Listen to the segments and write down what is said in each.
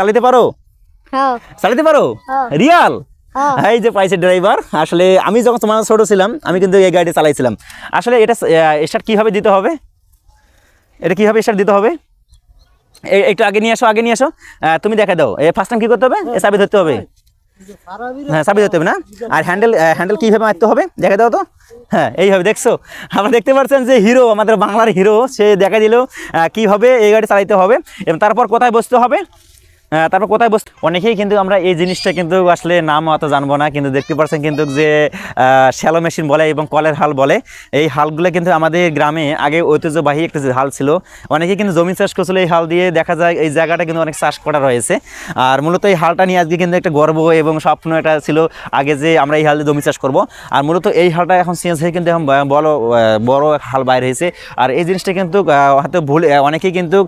চালাতে পারো? হ্যাঁ। চালাতে পারো? হ্যাঁ। রিয়াল? হ্যাঁ। এই যে পাইছে ড্রাইভার আসলে আমি যখন তোমার ছোট ছিলাম আমি কিন্তু এই গাড়ি চালাইছিলাম। আসলে এটা স্টার্ট কীভাবে দিতে হবে? এটা কীভাবে স্টার্ট দিতে হবে? একটু আগে নিয়ে আসো আগে নিয়ে আসো। তুমি দেখা দাও। এ ফার্স্ট টাইম কি করতে হবে? এ চাবি ধরতে হবে? হ্যাঁ চাবি ধরতে হবে না? আর হ্যান্ডেল হ্যান্ডেল কীভাবে মারতে হবে? দেখা দাও তো। হ্যাঁ এইভাবে দেখছ? আমরা দেখতে পাচ্ছেন যে হিরো আমাদের বাংলার হিরো সে দেখা দিল কীভাবে এই গাড়ি চালাইতে হবে এবং তারপর কোথায় বসতে হবে? তারপর কোথায় বস অনেকেই কিন্তু আমরা এই জিনিসটা কিন্তু আসলে নাম অত জানব না, কিন্তু দেখতে পাচ্ছেন কিন্তু যে শ্যালো মেশিন বলে এবং কলের হাল বলে। এই হালগুলো কিন্তু আমাদের গ্রামে আগে ঐতিহ্যবাহী একটা হাল ছিল অনেকেই কিন্তু জমি চাষ করছিল এই হাল দিয়ে, দেখা যায় এই জায়গাটা কিন্তু অনেক চাষ করা রয়েছে। আর মূলত এই হালটা নিয়ে আজকে কিন্তু একটা গর্ব এবং স্বপ্ন এটা ছিল আগে যে আমরা এই হাল দিয়ে জমি চাষ করব। আর মূলত এই হালটা এখন চেঞ্জ হয়ে কিন্তু এখন বড় বড় হাল বাইরে হয়েছে। আর এই জিনিসটা কিন্তু হয়তো ভুল, অনেকেই কিন্তু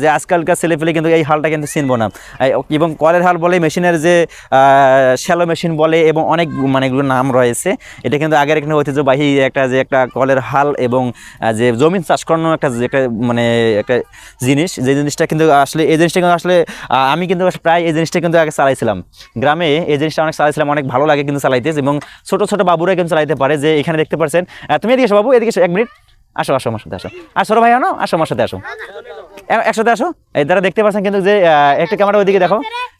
যে আজকালকার ছেলেপেলে কিন্তু এই হালটা কিন্তু চিনবো না। এবং কলের হাল বলে, মেশিনের যে শ্যালো মেশিন বলে এবং অনেক মানে এগুলোর নাম রয়েছে। এটা কিন্তু আগের এখানে ঐতিহ্যবাহী একটা যে একটা কলের হাল এবং যে জমিন চাষ করানোর একটা যে একটা মানে একটা জিনিস, যে জিনিসটা কিন্তু আসলে, এই জিনিসটা কিন্তু আসলে আমি কিন্তু প্রায় এই জিনিসটা কিন্তু আগে চালাইছিলাম। গ্রামে এই জিনিসটা অনেক চালাইছিলাম, অনেক ভালো লাগে কিন্তু চালাইতে এবং ছোট ছোট বাবুরা কিন্তু চালাইতে পারে যে এখানে দেখতে পারছেন। তুমি এদিকে বাবু, এদিকে এক মিনিট। আসো আসো আমার সাথে, আসো। আসো ভাই, আনো, আসো আমার সাথে, আসো। একসাথে আসো। এই দ্বারা দেখতে পাচ্ছেন কিন্তু যে একটা ক্যামেরা ওইদিকে দেখো।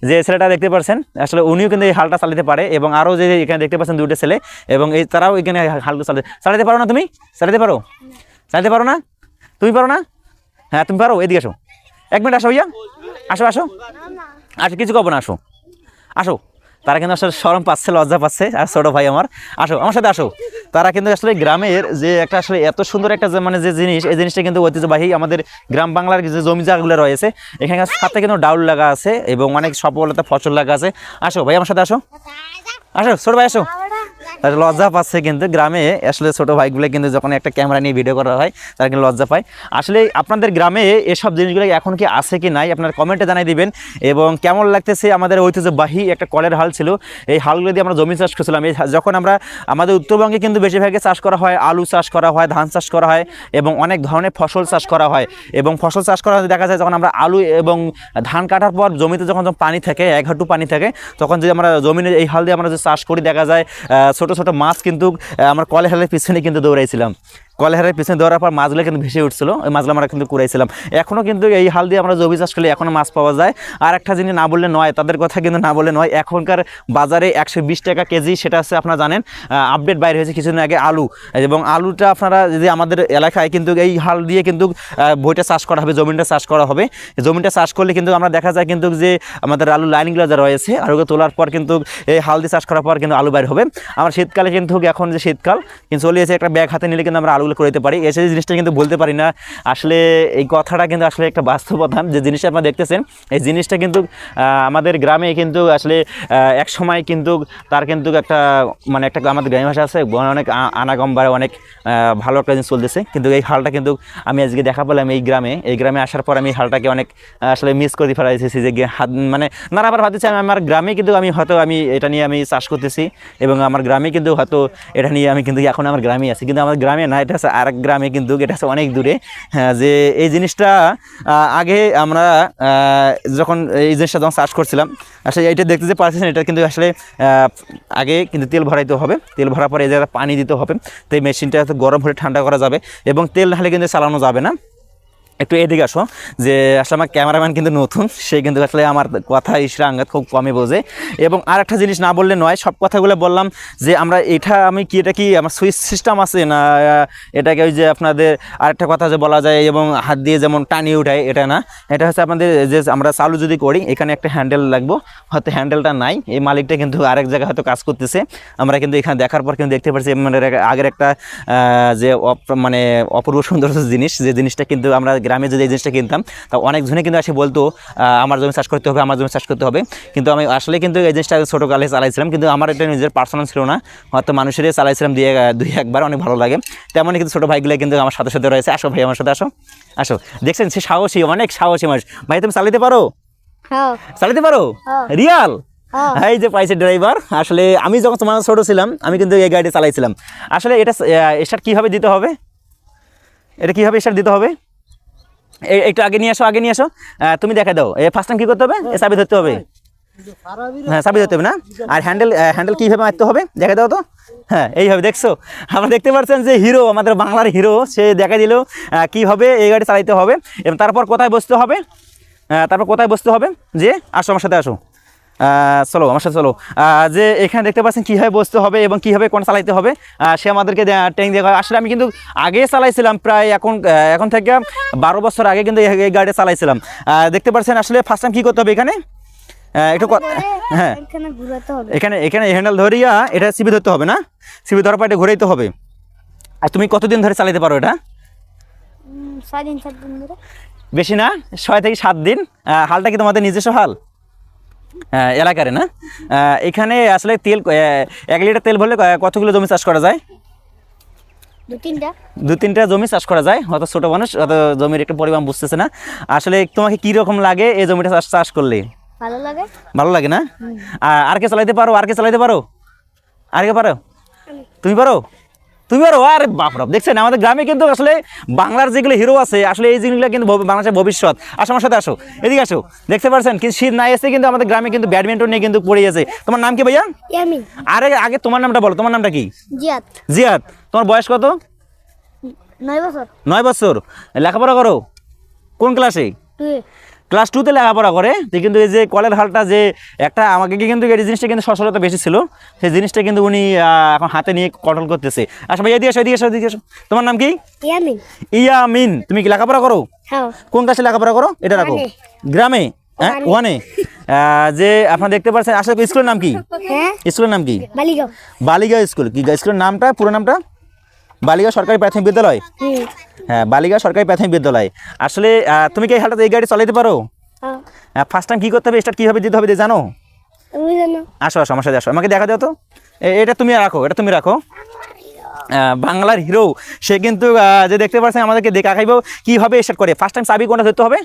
যে ছেলেটা দেখতে পাচ্ছেন, আসলে উনিও কিন্তু এই হালটা চালাতে পারে এবং আরও যে এখানে দেখতে পাচ্ছেন দুটো ছেলে এবং এই তারাও এখানে হালটা চালাতে চালাতে পারো না তুমি? চালাতে পারো? চালাতে পারো না? তুমি পারো না? হ্যাঁ তুমি পারো, এদিকে আসো। এক মিনিট আসো ভাইয়া। আসো আসো। আসো, কিছু কব না, আসো। আসো। তারা কিন্তু আসলে শরম পাচ্ছে, লজ্জা পাচ্ছে, আর ছোটো ভাই আমার। আসো, আমার সাথে আসো। তারা কিন্তু আসলে গ্রামের যে একটা আসলে এত সুন্দর একটা মানে যে জিনিস, এই জিনিসটা কিন্তু ঐতিহ্যবাহী আমাদের গ্রাম বাংলার যে জমি জায়গাগুলো রয়েছে, এখানে সাথে কিন্তু ডাউল লাগা আছে এবং অনেক সফলতা ফসল লাগা আছে। আসো ভাই, আমার সাথে আসো। আসো, ছোট ভাই, আসো। লজ্জা পাচ্ছে কিন্তু গ্রামে। আসলে ছোটো ভাইগুলো কিন্তু যখন একটা ক্যামেরা নিয়ে ভিডিও করা হয়, তারা কিন্তু লজ্জা পায়। আসলে আপনাদের গ্রামে এসব জিনিসগুলো এখন কি আছে কি নাই, আপনার কমেন্টে জানাই দিবেন। এবং কেমন লাগতেছে আমাদের ঐতিহ্যবাহী একটা কলের হাল ছিল, এই হালগুলো দিয়ে আমরা জমি চাষ করছিলাম। এই যখন আমরা, আমাদের উত্তরবঙ্গে কিন্তু বেশিরভাগে চাষ করা হয়, আলু চাষ করা হয়, ধান চাষ করা হয়, এবং অনেক ধরনের ফসল চাষ করা হয়। এবং ফসল চাষ করা দেখা যায় যখন আমরা আলু এবং ধান কাটার পর জমিতে যখন পানি থাকে, এক হাঁটু পানি থাকে, তখন যদি আমরা জমিনে এই হাল দিয়ে আমরা যে চাষ করি, দেখা যায় ছোট ছোট মাছ কিন্তু আমার আমরা কলে হালের পিছনে কিন্তু দৌড়াইছিলাম। কলেহারের পিছনে দৌড়ার পর মাছগুলো কিন্তু ভেসে উঠছিল। ওই মাছগুলো আমরা কিন্তু কুড়াইছিলাম। এখনও কিন্তু এই হাল দিয়ে আমরা জমি চাষ করলে এখনও মাছ পাওয়া যায়। আর একটা জিনিস না বললে নয়, তাদের কথা কিন্তু না বললে নয়, এখনকার বাজারে একশো বিশ টাকা কেজি সেটা হচ্ছে আপনারা জানেন আপডেট বাইরে হয়েছে কিছুদিন আগে আলু। এবং আলুটা আপনারা যদি আমাদের এলাকায় কিন্তু এই হাল দিয়ে কিন্তু বইটা চাষ করা হবে, জমিটা চাষ করা হবে। জমিটা চাষ করলে কিন্তু আমরা দেখা যায় কিন্তু যে আমাদের আলু লাইনগুলো যা রয়েছে, আলুগুলো তোলার পর কিন্তু এই হাল দিয়ে চাষ করার পর কিন্তু আলু বাইর হবে। আমরা শীতকালে কিন্তু এখন যে শীতকাল, কিন্তু চলে এসে একটা ব্যাগ হাতে নিলে কিন্তু আমরা আলুগুলো করে দিতে পারি এসে জিনিসটা কিন্তু বলতে পারি না। আসলে এই কথাটা কিন্তু আসলে একটা বাস্তবতা যে জিনিসটা আপনারা দেখতেছেন। এই জিনিসটা কিন্তু আমাদের গ্রামে কিন্তু আসলে এক সময় কিন্তু তার কিন্তু একটা মানে একটা আমাদের গ্রামীণ ভাষা আছে অনেক আনাগম্বারে অনেক ভালো একটা জিনিস চলতেছে। কিন্তু এই হালটা কিন্তু আমি আজকে দেখা পেলাম এই গ্রামে। এই গ্রামে আসার পর আমি হালটাকে অনেক, আসলে মিস করে ফেলাইতেছি যে হাত মানে না আবার ভাবতেছি আমি, আমার গ্রামে কিন্তু আমি হয়তো আমি এটা নিয়ে আমি চাষ করতেছি এবং আমার গ্রামে কিন্তু হয়তো এটা নিয়ে আমি কিন্তু এখন আমার গ্রামে আছি। কিন্তু আমার গ্রামে না, এটা হচ্ছে আরেক গ্রামে কিন্তু এটা আছে অনেক দূরে। হ্যাঁ, যে এই জিনিসটা আগে আমরা যখন এই জিনিসটা যখন চাষ করছিলাম আসলে এইটা দেখতে যে পারছেন এটা কিন্তু আসলে আগে কিন্তু তেল ভরাইতে হবে। তেল ভরার পরে এই জায়গায় পানি দিতে হবে। তো এই মেশিনটা গরম হলে ঠান্ডা করা যাবে এবং তেল না হলে কিন্তু চালানো যাবে না। একটু এদিকে আসো, যে আসলে আমার ক্যামেরাম্যান কিন্তু নতুন, সে কিন্তু আসলে আমার কথা ইসরা আঙ্গাত খুব কমই বোঝে। এবং আর একটা জিনিস না বললে নয়, সব কথাগুলো বললাম যে আমরা এটা আমি কি, এটা কি আমার সুইচ সিস্টেম আছে না, এটাকে ওই যে আপনাদের আরেকটা কথা যে বলা যায় এবং হাত দিয়ে যেমন টানিয়ে উঠায়, এটা না। এটা হচ্ছে আপনাদের যে আমরা চালু যদি করি, এখানে একটা হ্যান্ডেল লাগবো, হয়তো হ্যান্ডেলটা নাই, এই মালিকটা কিন্তু আরেক জায়গায় হয়তো কাজ করতেছে। আমরা কিন্তু এখানে দেখার পর কিন্তু দেখতে পাচ্ছি মানে আগের একটা যে মানে অপূর্ব সুন্দর জিনিস, যে জিনিসটা কিন্তু আমরা গ্রামে যদি এই জিনিসটা কিনতাম তা অনেকজনে কিন্তু আসে বলতো আমার জমি চাষ করতে হবে আমার জমি চাষ করতে হবে কিন্তু আমি আসলে কিন্তু এই জিনিসটা ছোটোকালে চালাইছিলাম কিন্তু আমার এটা নিজের পার্সোনাল ছিল না হয়তো মানুষেরই চালাইছিলাম দিয়ে দুই একবার অনেক ভালো লাগে তেমনই কিন্তু ছোটো ভাইগুলো কিন্তু আমার সাথে সাথে রয়েছে আসো ভাই আমার সাথে আসো আসো দেখছেন সে সাহসী অনেক সাহসী মানুষ ভাই তুমি চালাতে পারো হ্যাঁ চালাতে পারো হ্যাঁ। রিয়াল হ্যাঁ। এই যে পাইছে ড্রাইভার আসলে আমি যখন তোমার ছোট ছিলাম আমি কিন্তু এই গাড়ি চালাইছিলাম আসলে এটা স্টার্ট কীভাবে দিতে হবে এটা কীভাবে স্টার্ট দিতে হবে একটু আগে নিয়ে আসো আগে নিয়ে আসো। তুমি দেখা দাও। এ ফার্স্ট টাইম কী করতে হবে? এ চাবি ধরতে হবে? হ্যাঁ চাবি ধরতে হবে না? আর হ্যান্ডেল হ্যান্ডেল কীভাবে মারতে হবে? দেখা দাও তো। হ্যাঁ এইভাবে দেখছ? আমরা দেখতে পাচ্ছেন যে হিরো আমাদের বাংলার হিরো সে দেখা দিল কীভাবে এই গাড়ি চালাইতে হবে এবং তারপর কোথায় বসতে হবে? তারপর কোথায় বসতে হবে? যে আসো আমার সাথে আসো। চলো আমার সাথে চলো। যে এখানে দেখতে পাচ্ছেন কীভাবে বসতে হবে এবং কীভাবে কোন চালাইতে হবে সে আমাদেরকে ট্রেনিং দেওয়া হয়। আসলে আমি কিন্তু আগে চালাইছিলাম প্রায় এখন এখন থেকে বারো বছর আগে কিন্তু এই গাড়ি চালাইছিলাম। দেখতে পাচ্ছেন আসলে ফার্স্ট টাইম কী করতে হবে এখানে? একটু হ্যাঁ। এখানে এখানে হ্যান্ডেল ধরিয়া এটা সিবি ধরতে হবে না? সিবি ধরার পর এটা ঘুরাইতে হবে। আর তুমি কতদিন ধরে চালাতে পারো এটা? বেশি না? ছয় থেকে সাত দিন? হালটা কি তোমাদের নিজস্ব হাল? এলাকারে না? এখানে আসলে তেল এক লিটার তেল ভরলে কতগুলো জমি চাষ করা যায়? দু তিনটা জমি চাষ করা যায় হয়তো ছোটো মানুষ অত জমির একটু পরিমাণ বুঝতেছে না। আসলে তোমাকে কী রকম লাগে এই জমিটা চাষ চাষ করলে? ভালো লাগে? ভালো লাগে না? আর কে চালাইতে পারো? আর কে চালাইতে পারো? আর কে পারো? তুমি পারো? তুমি পারো আরে বাপরাপ দেখছেন আমাদের গ্রামে কিন্তু আসলে বাংলার যেগুলো হিরো আছে আসলে এই জিনিসগুলো কিন্তু বাংলাদেশের ভবিষ্যৎ। আসো আমার সাথে আসো। এদিকে আসো। দেখতে পারছেন কিন্তু শীত না এসে কিন্তু আমাদের গ্রামে কিন্তু ব্যাডমিন্টন নিয়ে কিন্তু পড়ে আছে তোমার নাম কি ভাইয়া? আরে আগে তোমার নামটা বলো। তোমার নামটা কি? জিয়াত জিয়াদ। তোমার বয়স কত? নয় বছর। নয় বছর। লেখাপড়া করো? কোন ক্লাসে ক্লাস টুতে লেখাপড়া করে যে কিন্তু এই যে কলের হালটা যে একটা আমাকে কি কিন্তু এই জিনিসটা কিন্তু সচলতা বেশি ছিল সেই জিনিসটা কিন্তু উনি এখন হাতে নিয়ে কন্ট্রোল করতেছে। আচ্ছা ভাই এদিকে এসো এদিকে এসো এদিকে এসো তোমার নাম কি? ইয়ামিন। ইয়ামিন। তুমি কি লেখাপড়া করো? হ্যাঁ। কোন ক্লাসে লেখাপড়া করো? এটা রাখো গ্রামে? হ্যাঁ ওয়ানে। আহ, যে আপনারা দেখতে পাচ্ছেন আসলে স্কুলের নাম কি? হ্যাঁ। স্কুলের নাম কি? বালিগাঁও। বালিগা স্কুল। কি স্কুলের নামটা? পুরো নামটা? বালিগা সরকারি প্রাথমিক বিদ্যালয়? হ্যাঁ বালিগা সরকারি প্রাথমিক বিদ্যালয়। আসলে তুমি কি এই হালটাতে এই গাড়ি চালাতে পারো? হ্যাঁ। ফার্স্ট টাইম কী করতে হবে স্টার্ট কীভাবে দিতে হবে জানো? আসো আসো আমার সাথে আসো। আমাকে দেখা দাও তো। এটা তুমি রাখো এটা তুমি রাখো। বাংলার হিরো সে কিন্তু যে দেখতে পাচ্ছেন আমাদেরকে দেখা খাইব কীভাবে স্টার্ট করে? ফার্স্ট টাইম চাবি কোনটা ধরতে হবে?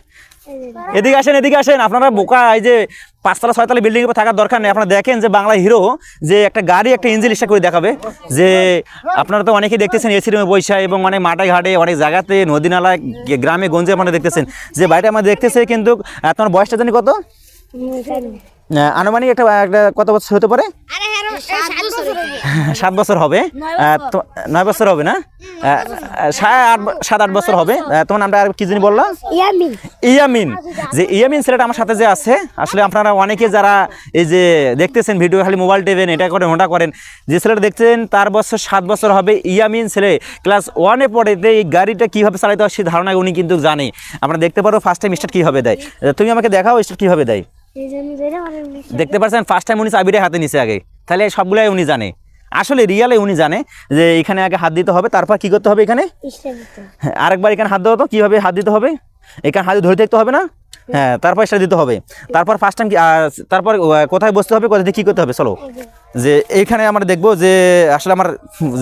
এদিকে আসেন এদিকে আসেন। আপনারা বোকা এই যে পাঁচতলা, ছয়তলা বিল্ডিং এ থাকার দরকার নেই। আপনারা দেখেন যে বাংলা হিরো যে একটা গাড়ি, একটা ইঞ্জিন স্টার্ট করে দেখাবে। যে আপনারা তো অনেকেই দেখতেছেন এসি রুমে বৈশা এবং অনেক মাঠে ঘাটে, অনেক জায়গাতে, নদী নালা, গে- গ্রামে গঞ্জে আপনারা দেখতেছেন। যে বাড়িটা আমরা দেখতেছে কিন্তু তোমার বয়সটা জানি কত? আনুমানিক একটা একটা কত বছর হতে পারে? হ্যাঁ সাত বছর হবে। নয় বছর হবে। না? সাত আট বছর হবে। তোমার নামটা আর কি জানি বললা? ইয়ামিন। ইয়ামিন। যে ইয়ামিন ছেলেটা আমার সাথে যে আছে আসলে আপনারা অনেকে যারা এই যে দেখতেছেন ভিডিও খালি মোবাইল টেবেন এটা করেন ওটা করেন। যে ছেলেটা দেখছেন তার বছর সাত বছর হবে। ইয়ামিন ছেলে ক্লাস ওয়ানে পড়ে যে এই গাড়িটা কীভাবে চালাতে হয় সেই ধারণা উনি কিন্তু জানে। আমরা দেখতে পারো ফার্স্ট টাইম স্টার্ট কীভাবে দেয়। তুমি আমাকে দেখাও স্টার্ট কীভাবে দেয়। দেখতে পাচ্ছেন ফার্স্ট টাইম উনি চাবিটা হাতে নিছে আগে। তাহলে সবগুলাই উনি জানে। আসলে রিয়ালে উনি জানে যে এখানে আগে হাত দিতে হবে তারপর কি করতে হবে এখানে? হ্যাঁ, আরেকবার এখানে হাত দেওয়া তো কীভাবে হাত দিতে হবে? এখানে হাত ধরে দেখতে হবে না? হ্যাঁ তারপর সেটা দিতে হবে। তারপর ফার্স্ট টাইম তারপর কোথায় বসতে হবে কোথায় কী করতে হবে চলো। যে এইখানে আমরা দেখব যে আসলে আমার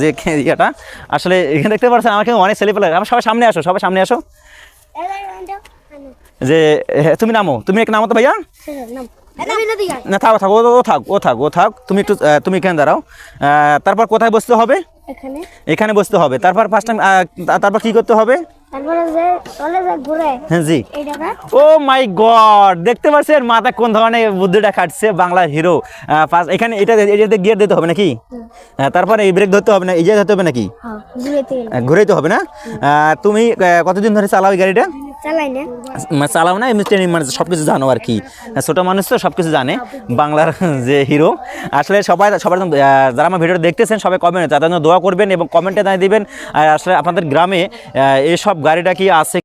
যে ইয়েটা আসলে এখানে দেখতে পাচ্ছেন আমাকে অনেক ছেলে পেলে আমার সবাই সামনে আসো সবাই সামনে আসো। যে হ্যাঁ, তুমি নামো। তুমি এক নামো তো ভাইয়া? না থাক থাক ও থাক ও থাক ও থাক। তুমি একটু তুমি এখানে দাঁড়াও। তারপর কোথায় বসতে হবে? এখানে। বসতে হবে। তারপর ফার্স্ট টাইম তারপর কি করতে হবে? হ্যাঁ জি। ও মাই গড! দেখতে পাচ্ছেন মাথা কোন ধরনের বুদ্ধিটা খাটছে বাংলার হিরো। এখানে এটা এটাতে গিয়ার দিতে হবে নাকি? তারপরে এই ব্রেক ধরতে হবে না এই যে ধরতে হবে নাকি? হ্যাঁ ঘুরেতে গেলে আহ, ঘুরেই তো হবে না? তুমি কতদিন ধরে চালাও এই গাড়িটা? চালাও না এমনি ট্রেনিং মানে সব কিছু জানো আর কি। ছোটো মানুষ তো সব কিছু জানে, বাংলার যে হিরো। আসলে সবাই সবার যারা আমার ভিডিওটা দেখতেছেন, সবাই কমেন্ট তাদের জন্য দোয়া করবেন এবং কমেন্টে জানিয়ে দিবেন। আর আসলে আপনাদের গ্রামে এসব গাড়িটা কি আছে